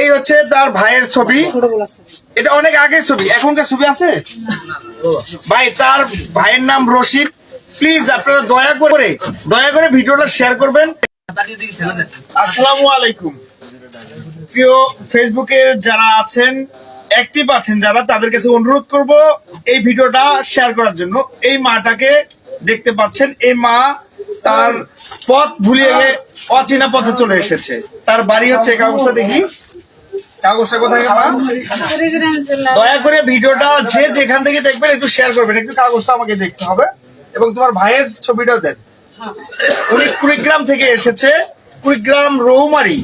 এই হচ্ছে তার ভাইয়ের ছবি। এটা অনেক আগের ছবি। এখনকার ছবি আছে? ভাই, তার ভাইয়ের নাম রশিদ। প্লিজ আপনারা দয়া করে দয়া করে ভিডিওটা শেয়ার করবেন। আসসালামু আলাইকুম। প্রিয় ফেসবুকের যারা আছেন অ্যাক্টিভ আছেন যারা, তাদের কাছে অনুরোধ করব এই ভিডিওটা শেয়ার করার জন্য। এই মাটাকে দেখতে পাচ্ছেন। এই মা তার পথ ভুলিয়ে গিয়ে অচেনা পথে চলে এসেছে। তার বাড়ি হচ্ছে কাগজটা দেখি। দয়া করে ভিডিওটা যে যেখান থেকে দেখবেন একটু শেয়ার করবেন। একটু কাগজটা আমাকে দেখতে হবে। এবং তোমার ভাইয়ের ছবিটাও উনি থেকে এসেছে। রৌমারি।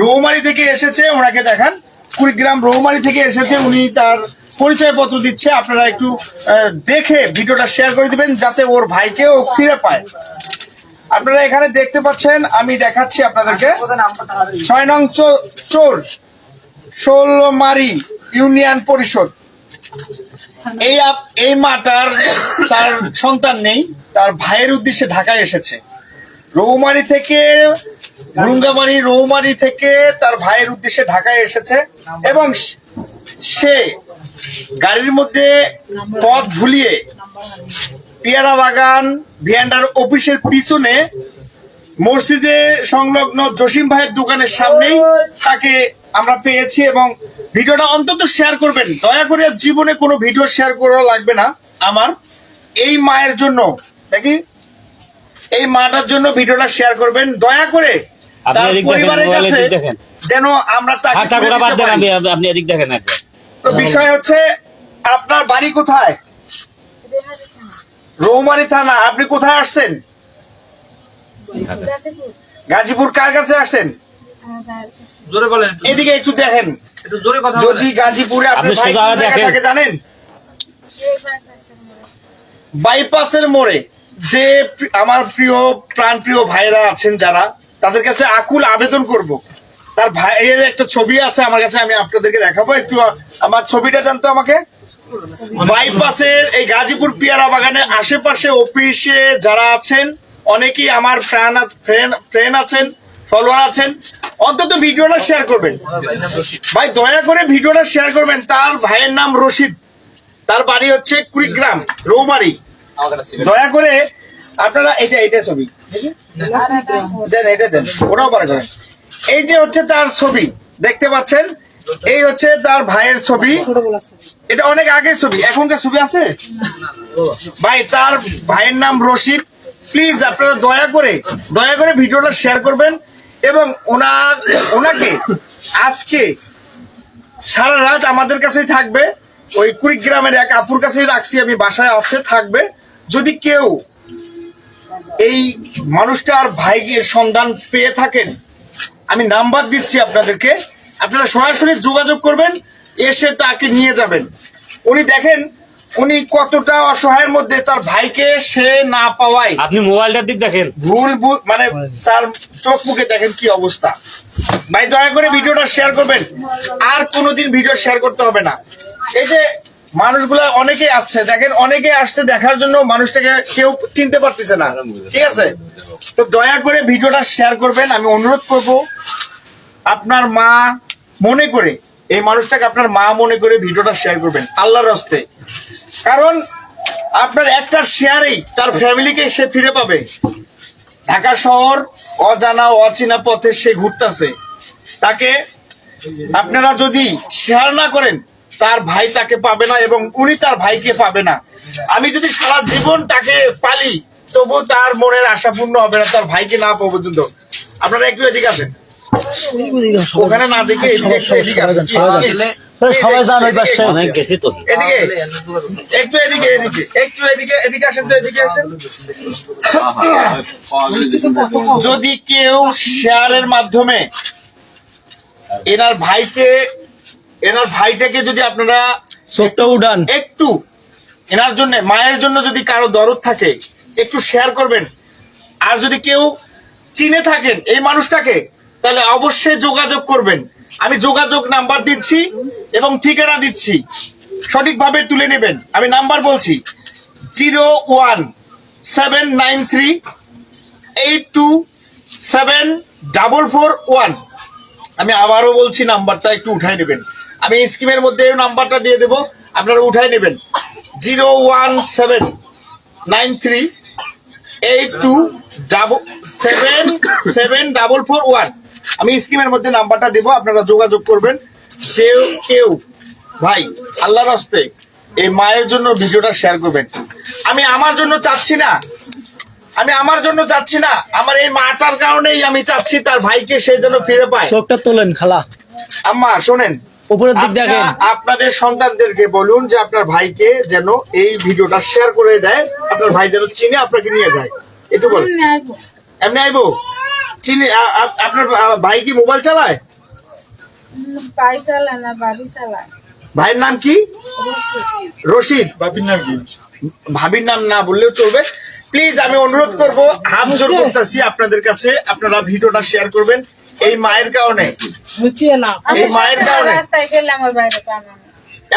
রৌমারি থেকে এসেছে, ওনাকে দেখান। কুড়িগ্রাম রৌমারি থেকে এসেছে, উনি তার পরিচয় পত্র দিচ্ছে, আপনারা একটু দেখে ভিডিওটা শেয়ার করে দিবেন যাতে ওর ভাইকে ও ফিরে পায়। আপনারা এখানে দেখতে পাচ্ছেন, আমি দেখাচ্ছি আপনাদেরকে। ছয় নং চোর ষোলমারি ইউনিয়ন পরিষদ। এই এই মাটার তার সন্তান নেই, তার ভাইয়ের উদ্দেশ্যে ঢাকায় এসেছে। রৌমারি থেকে ভুরুঙ্গামারি রৌমারি থেকে তার ভাইয়ের উদ্দেশ্যে ঢাকায় এসেছে এবং সে গাড়ির মধ্যে পথ ভুলিয়ে পেয়ারা বাগান ভিয়ান্ডার অফিসের পিছনে মসজিদে সংলগ্ন জসিম ভাইয়ের দোকানের সামনেই তাকে আমরা পেয়েছি এবং ভিডিওটা অন্তত শেয়ার করবেন। দয়া করে জীবনে কোনো ভিডিও শেয়ার করা লাগবে না আমার। এই মায়ের জন্য দেখি এই মাটার জন্য ভিডিওটা শেয়ার করবেন। দয়া করে আপনি তার এদিক দেখেন, পরিবারের কাছে যেন আমরা তাকে। আপনি আপনি এদিক দেখেন একবার। তো বিষয় হচ্ছে আপনার বাড়ি কোথায়? রৌমারি থানা আপনি কোথায় আসছেন? গাজীপুর কার কাছে আসেন জোরে বলেন একটু। এদিকে একটু দেখেন। একটু জোরে কথা যদি গাজীপুরে আপনি আপনি সোজা দেখেন। জানেন? বাইপাসের মোড়ে যে আমার প্রিয় প্রাণ প্রিয় ভাইরা আছেন যারা তাদের কাছে আকুল আবেদন করব। তার ভাইয়ের একটা ছবি আছে, আমার কাছে আমি আপনাদেরকে দেখাবো। একটু আমার ছবিটা জানতো আমাকে। বাইপাসের এই গাজীপুর পিয়ারা বাগানের আশেপাশে অফিসে যারা আছেন, অনেকেই আমার ফ্রেন্ড আছেন, ফলোয়ার আছেন, অন্তত ভিডিওটা শেয়ার করবেন। ভাই, দয়া করে ভিডিওটা শেয়ার করবেন। তার ভাইয়ের নাম রশিদ। তার বাড়ি হচ্ছে কুড়িগ্রাম, রৌমারি। দয়া করে আপনারা এটা এটা ছবি। দেন, এটা দেন, ওটাও পরে এই যে হচ্ছে তার ছবি, দেখতে পাচ্ছেন? এই হচ্ছে তার ভাইয়ের ছবি। এটা অনেক আগের ছবি, এখনকার ছবি আছে? ভাই, তার ভাইয়ের নাম রশিদ। প্লিজ আপনারা দয়া করে দয়া করে ভিডিওটা শেয়ার করবেন এবং ওনার ওনাকে আজকে সারা রাত আমাদের কাছেই থাকবে। ওই কুড়িগ্রামের এক আপুর কাছেই রাখছি, আমি বাসায় আছে, থাকবে। যদি কেউ এই মানুষটার ভাইয়ের সন্ধান পেয়ে থাকেন আমি নাম্বার দিচ্ছি আপনাদেরকে। আপনারা সরাসরি যোগাযোগ করবেন এসে তাকে নিয়ে যাবেন। উনি দেখেন উনি কতটা অসহায়ের মধ্যে তার ভাইকে সে না পাওয়ায়। আপনি মোবাইলটার দিক দেখেন। ভুল ভুল মানে তার চোখ মুখে দেখেন কি অবস্থা। ভাই দয়া করে ভিডিওটা শেয়ার করবেন। আর কোনোদিন ভিডিও শেয়ার করতে হবে না। এই যে মানুষগুলা অনেকে আসছে। দেখেন অনেকে আসছে দেখার জন্য মানুষটাকে কেউ চিনতে পারতেছে না। ঠিক আছে? তো দয়া করে ভিডিওটা শেয়ার করবেন, আমি অনুরোধ করব আপনার মা মনে করে, এই মানুষটাকে আপনার মা মনে করে ভিডিওটা শেয়ার করবেন, আল্লাহর হস্তে কারণ আপনার একটা শেয়ারেই তার ফ্যামিলিকে সে ফিরে পাবে। ঢাকা শহর অজানা, অচেনা পথে সে ঘুরতেছে। তাকে আপনারা যদি শেয়ার না করেন তার ভাই তাকে পাবে না এবং উনি তার ভাইকে পাবে না। আমি যদি সারা জীবন তাকে পালি তবু তার মনের আশা পূর্ণ হবে না তার ভাইকে না পাবো পর্যন্ত। আপনারা একটু এদিকে আসেন। ওখানে না দেখে একটু এদিকে এদিকে একটু এদিকে এদিকে একটু এদিকে এদিকে আসেন তো এদিকে আসেন। যদি কেউ শেয়ারের মাধ্যমে এনার ভাইকে এনার ভাইটাকে যদি আপনারা ছোট্ট উড়ান একটু এনার জন্য মায়ের জন্য যদি কারও দরদ থাকে একটু শেয়ার করবেন। আর যদি কেউ চিনে থাকেন এই মানুষটাকে তাহলে অবশ্যই যোগাযোগ করবেন। আমি যোগাযোগ নাম্বার দিচ্ছি এবং ঠিকানা দিচ্ছি। সঠিকভাবে তুলে নেবেন। আমি নাম্বার বলছি zero one seven nine three eight two seven double four one. আমি আবারও বলছি নাম্বারটা একটু উঠাই নেবেন। আমি স্কিমের মধ্যে নাম্বারটা দিয়ে দেবো। আপনারা উঠাই নেবেন। Zero one seven nine three eight two double seven seven double four one. আমি স্কিমের মধ্যে নাম্বারটা দেবো আপনারা যোগাযোগ করবেন। সেও কেউ ভাই আল্লাহর হস্তে এই মায়ের জন্য ভিডিওটা শেয়ার করবেন। আমি আমার জন্য চাচ্ছি না। আমি আমার জন্য চাচ্ছি না। আমার এই মাটার কারণেই আমি চাচ্ছি তার ভাইকে সে যেন ফিরে পায়। চোখটা তোলেন খালা। আম্মা শোনেন। উপরের দিক দেখেন। আপনাদের সন্তানদেরকে বলুন যে আপনার ভাইকে যেন এই ভিডিওটা শেয়ার করে দেয়। আপনার ভাই যেন চিনে আপনাকে নিয়ে যায়। একটু বল এমনি আইবো। চিনি আপনার ভাই কি মোবাইল চালায়? পাই চালায় না বাড়ি চালায়। ভাইয়ের নাম কি? রশিদ। বাপির নাম কি? ভাবির নাম না বললেও চলবে। প্লিজ আমি অনুরোধ করব হাত জোর করতেছি আপনাদের কাছে। আপনারা ভিডিওটা শেয়ার করবেন। এই মায়ের কারণে। এই মায়ের কারণে? রাস্তায় গেলাম আমার বাইরে কামানো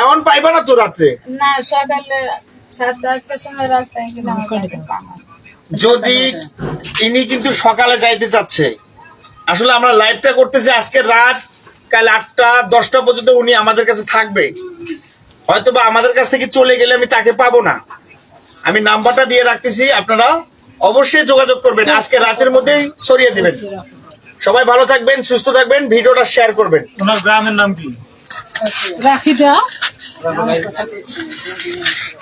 এমন পাইবা না তো রাত্রে? না সকালে সাতটা আটটার সময় রাস্তায় গেলাম যদি ইনি কিন্তু সকালে যাইতে চাচ্ছে আসলে আমরা লাইভটা করতেছি আজকে রাত কাল আটটা দশটা পর্যন্ত উনি আমাদের কাছে থাকবে। হয়তো বা আমাদের কাছ থেকে চলে গেলে আমি তাকে পাবো না। আমি নাম্বারটা দিয়ে রাখতেছি আপনারা অবশ্যই যোগাযোগ করবেন। আজকে রাতের মধ্যেই সরিয়ে দিবেন। সবাই ভালো থাকবেন সুস্থ থাকবেন ভিডিওটা শেয়ার করবেন। ওনার গ্রামের নাম কি?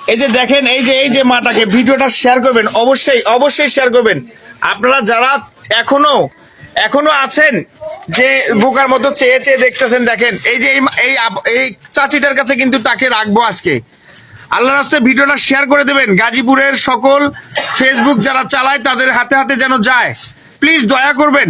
এই যে দেখেন এই যে এই যে মাটাকে ভিডিওটা শেয়ার করবেন অবশ্যই অবশ্যই শেয়ার করবেন। আপনারা যারা এখনও এখনও আছেন যে বোকার মতো চেয়ে চেয়ে দেখতেছেন দেখেন এই যে এই মা- এই এই চাচিটার কাছে কিন্তু তাকে রাখব আজকে। আল্লাহ রাস্তায় ভিডিওটা শেয়ার করে দেবেন। গাজীপুরের সকল ফেসবুক যারা চালায় তাদের হাতে হাতে যেন যায়। প্লিজ দয়া করবেন।